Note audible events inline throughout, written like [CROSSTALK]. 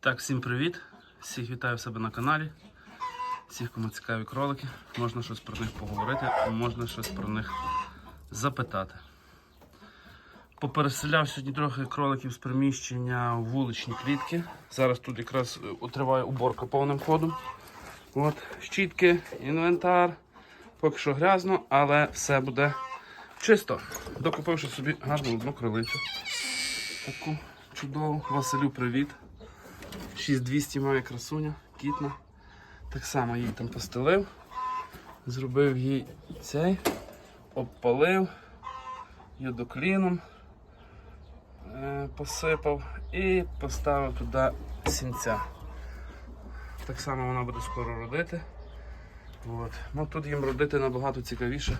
Так, всім привіт! Всіх вітаю в себе на каналі. Всіх, кому цікаві кролики, можна щось про них поговорити, можна щось про них запитати. Попереселяв сьогодні трохи кроликів з приміщення в вуличні клітки. Зараз тут якраз е, триває уборка повним ходом. От, щітки, інвентар. Поки що грязно, але все буде чисто. Докупивши собі гарну одну кролицю. Таку чудову. Василю, привіт. 6200 має красуня, кітна. Так само її там постелив. Зробив їй цей, обпалив, йодокліном е, посипав і поставив туди сінця. Так само вона буде скоро родити. От. Ну, тут їм родити набагато цікавіше,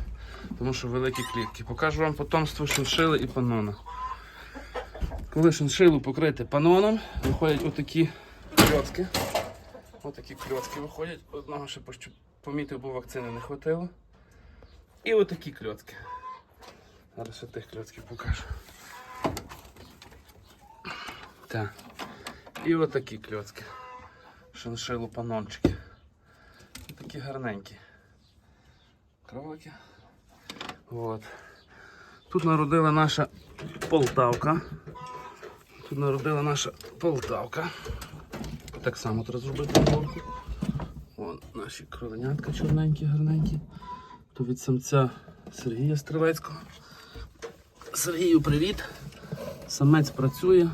тому що великі клітки. Покажу вам потомство шиншили і панона. Коли шиншилу покрити паноном, виходять отакі кльоцки. Отакі кльоцки виходять. Одного ще помітив, бо вакцини не хватило. І отакі кльоцки. Зараз ще тих кльоцків покажу. Так. І отакі кльоцки. Шиншилу панончики. Такі гарненькі. Кролики. От. Тут народила наша Полтавка. Тут народила наша Полтавка. Так само треба зробити уборку. Вон наші кроленятка чорненькі, гарненькі. То від самця Сергія Стрелецького. Сергію, привіт. Самець працює.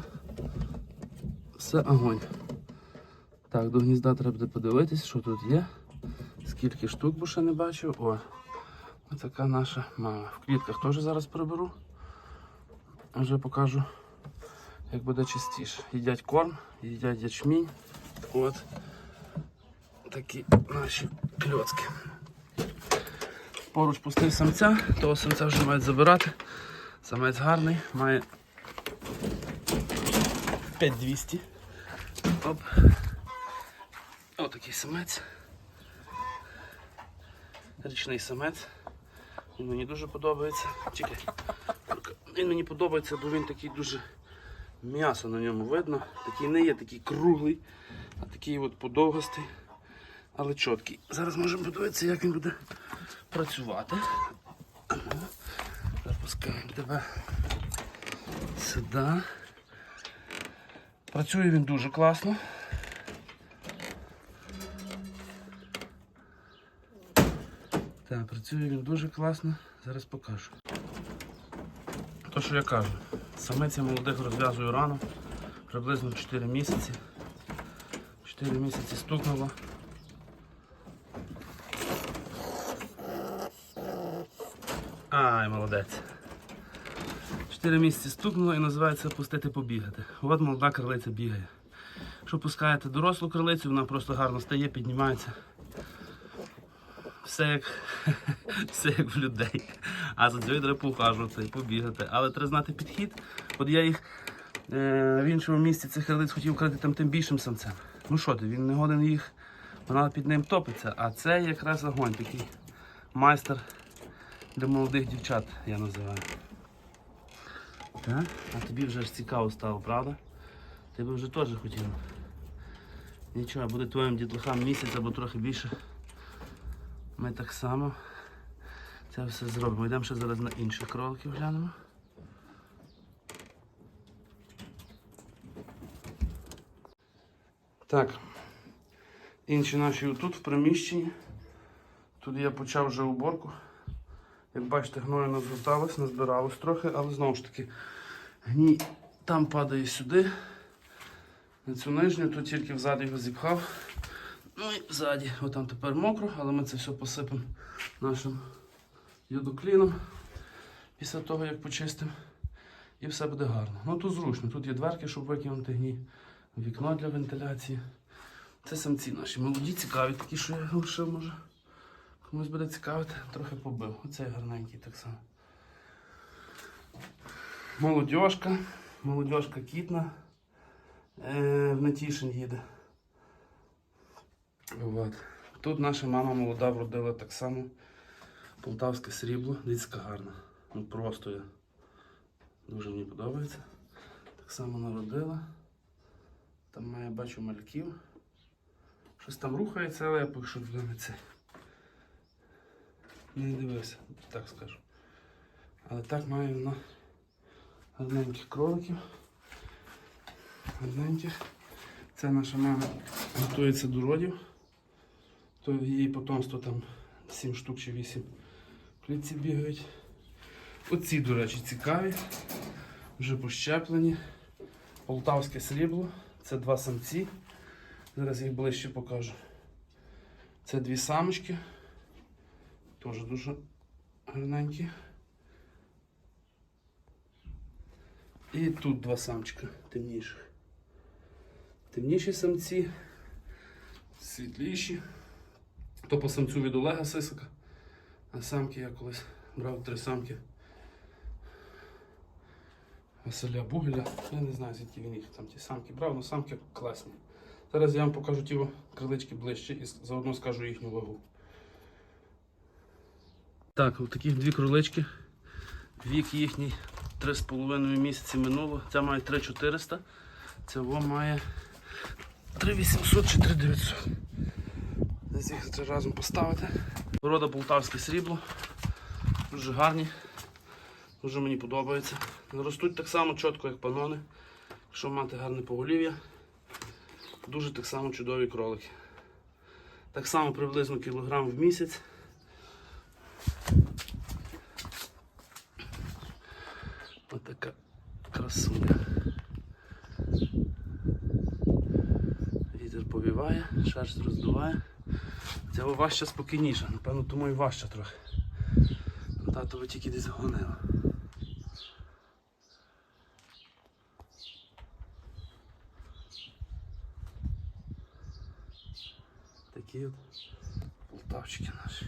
Все огонь. Так, до гнізда треба буде подивитись, що тут є. Скільки штук, бо ще не бачив. О, ось така наша мама. В клітках теж зараз приберу. Вже покажу, як буде чистіше. Їдять корм, їдять ячмінь. От такі наші кльоцки. Поруч пустив самця, того самця вже мають забирати. Самець гарний, має 5200. Оп. Отакий самець. Річний самець. Він мені дуже подобається. Чекай. Він мені подобається, бо він такий дуже м'ясо на ньому видно. Такий не є такий круглий, а такий от подовгостий, але чіткий. Зараз можемо подивитися, як він буде працювати. Ну, Запускаємо тебе сюди. Працює він дуже класно. Так, працює він дуже класно. Зараз покажу. То, що я кажу, самець я молодих розв'язую рано, приблизно 4 місяці. 4 місяці стукнуло. Ай, молодець. 4 місяці стукнуло і називається пустити побігати. От молода крилиця бігає. Якщо пускаєте дорослу крилицю, вона просто гарно стає, піднімається. Все як, [LAUGHS] все як в людей. А за цією треба поухажувати, побігати. Але треба знати підхід. От я їх е, в іншому місці цих крилиць хотів крити там тим більшим самцем. Ну що ти, він не годен їх, вона під ним топиться. А це якраз огонь такий майстер для молодих дівчат, я називаю. Так? А тобі вже ж цікаво стало, правда? Ти би вже теж хотів. Нічого, буде твоїм дітлахам місяць або трохи більше. Ми так само це все зробимо. Йдемо ще зараз на інших кроликів глянемо. Так. Інші наші тут в приміщенні. Тут я почав вже уборку. Як бачите, гною назгорталось, назбиралось трохи, але знову ж таки гній там падає сюди. На цю нижню, тут тільки взаді його зіпхав. Ну і ззаді, отам тепер мокро, але ми це все посипемо нашим йодокліном після того, як почистимо. І все буде гарно. Ну тут зручно, тут є дверки, щоб викинути гній, вікно для вентиляції. Це самці наші. Молоді, цікаві, такі, що я лишив, може. Комусь буде цікавити, трохи побив. Оцей гарненький так само. Молодьошка, молодьошка кітна. Е, в Натішин їде. От. Тут наша мама молода вродила так само полтавське срібло. Дивіться, гарна. Ну просто я. Дуже мені подобається. Так само народила. Там має бачу мальків. Щось там рухається, але я поки що це. Не дивився, так скажу. Але так маю на гарненьких кроликів. Гарненьких. Це наша мама готується до родів. То її потомство там 7 штук чи 8 в клітці бігають. Оці, до речі, цікаві. Вже пощеплені. Полтавське срібло. Це два самці. Зараз їх ближче покажу. Це дві самочки. Теж дуже гарненькі. І тут два самчика темніших. Темніші самці, світліші. То по самцю від Олега Сисика. А самки я колись брав три самки. Василя Бугеля. Я не знаю, звідки він їх там ті самки брав, але самки класні. Зараз я вам покажу ті крилички ближче і заодно скажу їхню вагу. Так, от таких дві кролички. Вік їхній 3,5 місяці минуло. Ця має 3,400. Ця має 3,800 чи 3,900. Десь їх треба разом поставити. Порода полтавське срібло. Дуже гарні. Дуже мені подобається. Ростуть так само чітко, як панони. Якщо мати гарне поголів'я, дуже так само чудові кролики. Так само приблизно кілограм в місяць. Ось така красуня. Вітер повіває, шерсть роздуває. Ця важча спокійніша, напевно, тому і важча трохи. Тато ви тільки десь гонила. Такі от полтавчики наші.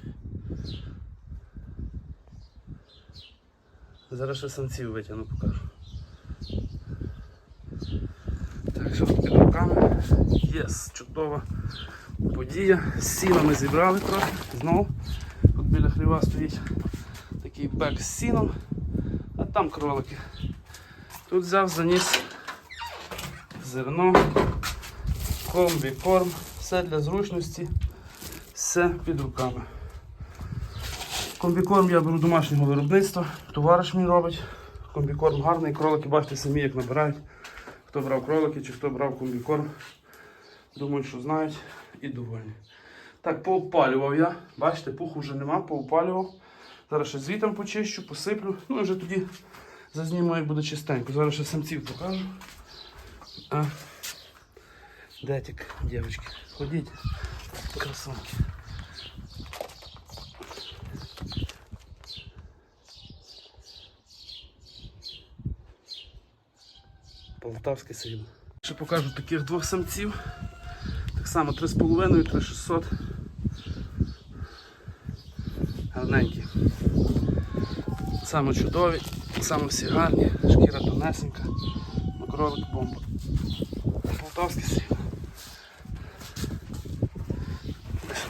Зараз ще самців витягну, покажу. Так, що під руками? Єс, чудова подія. Сіно ми зібрали трохи. Знову. Тут біля хліва стоїть такий бек з сіном, а там кролики. Тут взяв, заніс зерно, комбі, корм, все для зручності, все під руками. Комбікорм я беру домашнього виробництва, товариш мій робить. Комбікорм гарний, кролики, бачите самі, як набирають. Хто брав кролики чи хто брав комбікорм. Думаю, що знають і довольні. Так, поопалював я. Бачите, пуху вже нема, поопалював. Зараз ще звітом почищу, посиплю. Ну і вже тоді зазніму, як буде чистенько. Зараз ще самців покажу. А, де тік, дівчатки? Ходіть, красунки. Полтавське срібло. Ще покажу таких двох самців. Само 3,5 3600. Гарненькі. Саме чудові, саме всі гарні, шкіра тонесенька, кролик бомба.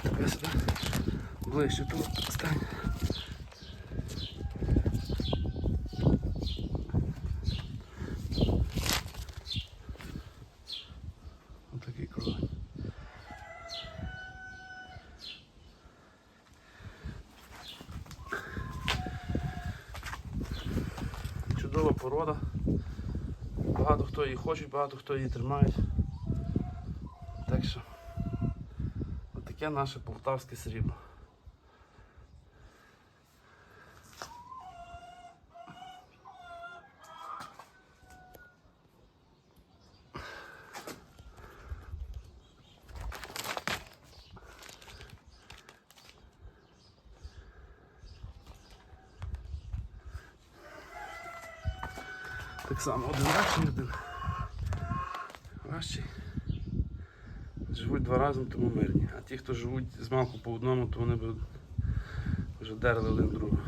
Тебе сюди. Ближче тут стань. Отакий кролик. Чудова порода. Багато хто її хоче, багато хто її тримає. Так що отаке наше полтавське срібло. Так само один важчий, один важчий. Живуть два разом, тому мирні. А ті, хто живуть з малку по одному, то вони б вже дерли один другого.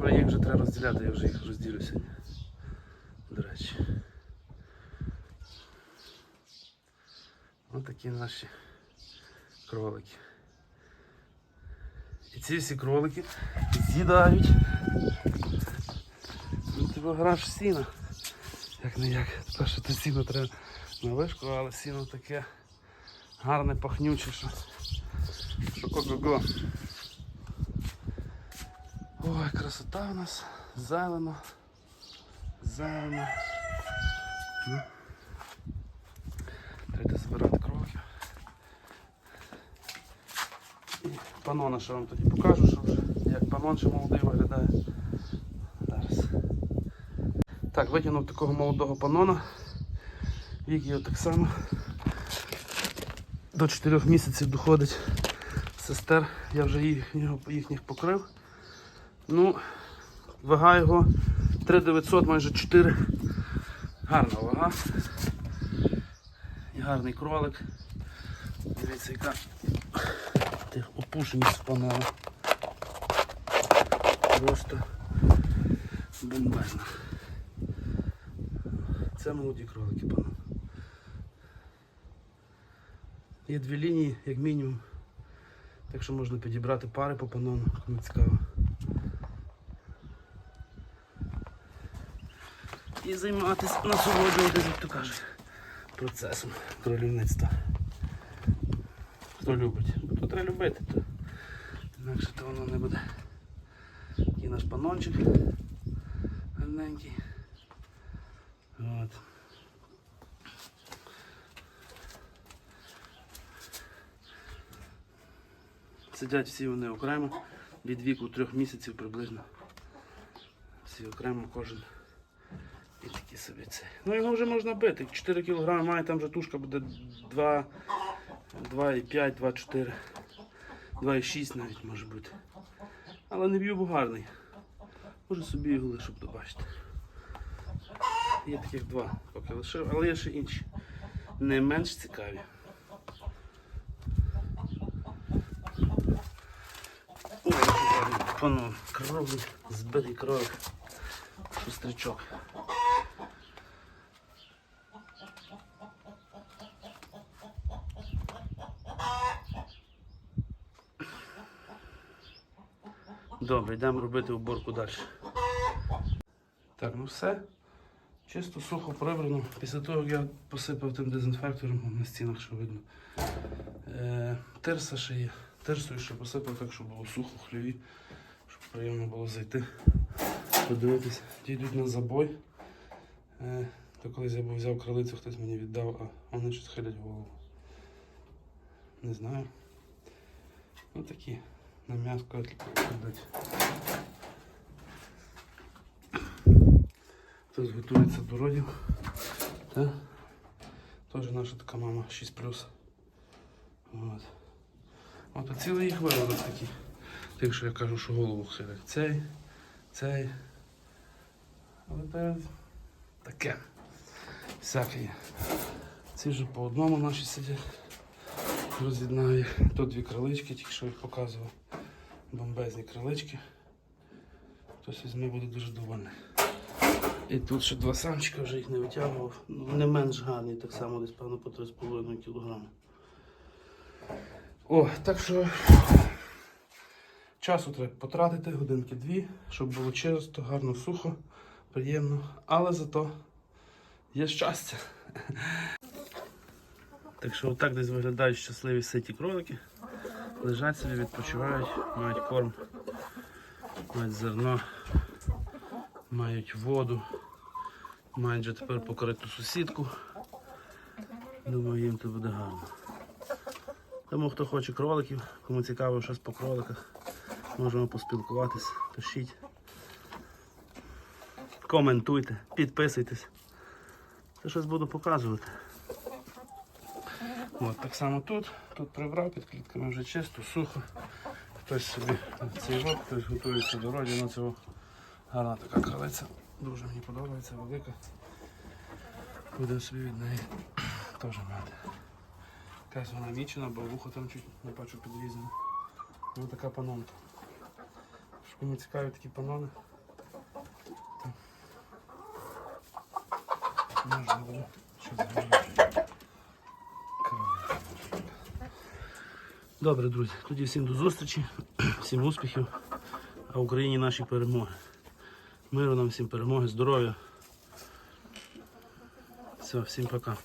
Але їх вже треба розділяти, я вже їх розділю сьогодні. До речі. Ось такі наші кролики. І ці всі кролики з'їдають. Ну, тебе гараж сіна. Як не як. Тепер що то сіно треба на вишку, але сіно таке гарне, пахнюче, що. Що ого-го. Ой, красота у нас. Зелено. Зелено. Ну. Треба збирати кроки. І панона ще вам тоді покажу, що вже як панон ще молодий виглядає. Зараз. Так, витягнув такого молодого панона. Вік його так само. До 4 місяців доходить сестер. Я вже їх, їхніх покрив. Ну, вага його 3900, майже 4. Гарна вага. І гарний кролик. Дивіться, яка тих опушеність панела. Просто бомбезна. Це молоді кролики, пане. Є дві лінії, як мінімум. Так що можна підібрати пари по панону, кому цікаво. І займатися, насолоджуватися, як то кажуть, процесом кролівництва. Хто любить. То треба любити, то інакше то воно не буде. Такий наш панончик гарненький. От. Сидять всі вони окремо, від віку трьох місяців приблизно. Всі окремо кожен. І такі собі це. Ну його вже можна бити. 4 кг має, там вже тушка буде 2, 2,5, 2,4, 2,6 навіть може бути. Але не б'ю, бо гарний. Може собі його лишу б добачити. Є таких два, поки лишив, але є ще інші. Не менш цікаві. Ой, пану кровний, збитий кролик. Шустрячок. Добре, йдемо робити уборку далі. Так, ну все. Чисто сухо прибрано. Після того, як я посипав тим дезінфектором на стінах, що видно. Е, тирса ще є. Тирсою ще посипав так, щоб було сухо хліві, щоб приємно було зайти, подивитися. Ті йдуть на забой. Е, то колись я був взяв крилицю, хтось мені віддав, а вони щось хилять голову. Не знаю. Ну такі на м'яско йдуть. Хтось готується до родів. Та? Теж наша така мама 6 От. От цілий їх виводок такі. Тих, що я кажу, що голову хилять. Цей, цей. Але це таке. Всяке. Ці вже по одному наші сидять. Роз'єднаю. Тут дві крилички, тільки що їх показував. Бомбезні крилички. Хтось візьме буде дуже довольний. І тут ще два самчика вже їх не витягував. Ну, не менш гарний, так само десь певно по 3,5 кг. О, так що часу треба потратити, годинки дві, щоб було чисто, гарно, сухо, приємно. Але зато є щастя. Так що отак десь виглядають щасливі ситі кролики. Лежать собі, відпочивають, мають корм, мають зерно, мають воду, мають вже тепер покриту сусідку. Думаю, їм це буде гарно. Тому хто хоче кроликів, кому цікаво щось по кроликах, можемо поспілкуватись, пишіть. Коментуйте, підписуйтесь. Це щось буду показувати. От, так само тут. Тут прибрав під клітками вже чисто, сухо. Хтось собі цей хтось готується до роді на цього. Гарна така кралиця. Дуже мені подобається, велика. Буде собі від неї теж мати. Якась вона мічена, бо вухо там чуть не бачу підрізане. Ось така панонка. Кому цікаві такі панони. Можна буде щось зробити. Добре, друзі, тоді всім до зустрічі, [CLEARS THROAT] всім успіхів, а Україні наші перемоги. Миру нам всім перемоги, здоров'я. Все, всім пока.